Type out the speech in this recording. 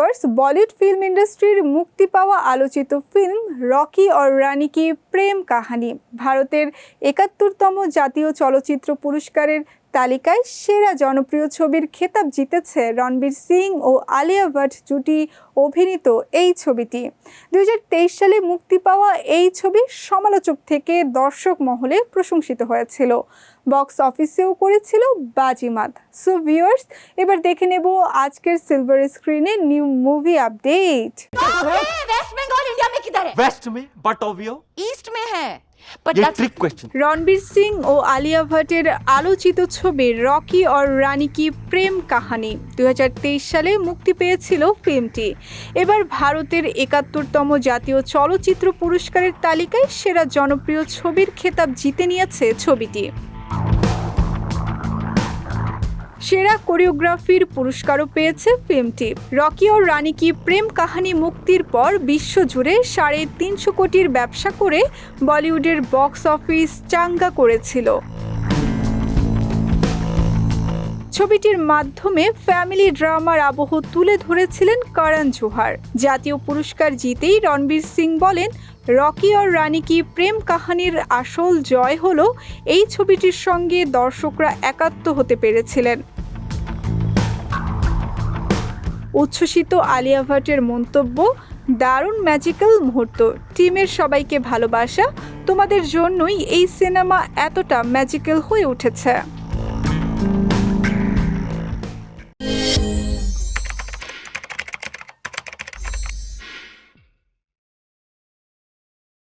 Viewers Bollywood film ইন্ডাস্ট্রির মুক্তি পাওয়া আলোচিত ফিল্ম রকি অর রানি কি প্রেম কাহানি। ভারতের একাত্তরতম জাতীয় চলচ্চিত্র পুরস্কারের তালিকায় সেরা জনপ্রিয় ছবির খেতাব জিতেছে রণবীর সিং ও আলিয়া ভট্ট জুটি অভিনীত এই ছবিটি দুই সালে মুক্তি পাওয়া এই ছবি সমালোচক থেকে দর্শক মহলে প্রশংসিত হয়েছিল বক্স অফিসেও করেছিল বাজিমাত সো ভিউয়ার্স এবার দেখে নেব আজকের সিলভার স্ক্রিনে new movie update West Bengal India में किधर है वेस्ट में बट ऑबियो ईस्ट में है Ranbir Singh ও আলিয়া ভট্টের আলোচিত ছবি রকি অর রানি কি প্রেম কাহানি দুই হাজার তেইশ সালে মুক্তি পেয়েছিল ফিল্মটি। এবার ভারতের একাত্তরতম জাতীয় চলচ্চিত্র পুরস্কারের তালিকায় সেরা জনপ্রিয় ছবির খেতাব জিতে নিয়েছে ছবিটি। সেরা কোরিওগ্রাফির পুরস্কারও পেয়েছে ফিল্মটি। রকি ও রানী কি প্রেম কাহানি মুক্তির পর বিশ্বজুড়ে সাড়ে তিনশো কোটির ব্যবসা করে বলিউডের বক্স অফিস চাঙ্গা করেছিল। ছবিটির মাধ্যমে ফ্যামিলি ড্রামার আবহ তুলে ধরেছিলেন করণ জোহার। জাতীয় পুরস্কার জিতেই রণবীর সিং বলেন, রকি আর রানী কি প্রেম কাহানির আসল জয় হলো এই ছবিটির সঙ্গে দর্শকরা একাত্ম হতে পেরেছিলেন। উচ্ছ্বসিত আলিয়া ভাটের মন্তব্য, দারুণ ম্যাজিক্যাল মুহূর্ত। টিমের সবাইকে ভালোবাসা। তোমাদের জন্যই এই সিনেমা এতটা ম্যাজিক্যাল হয়ে উঠেছে।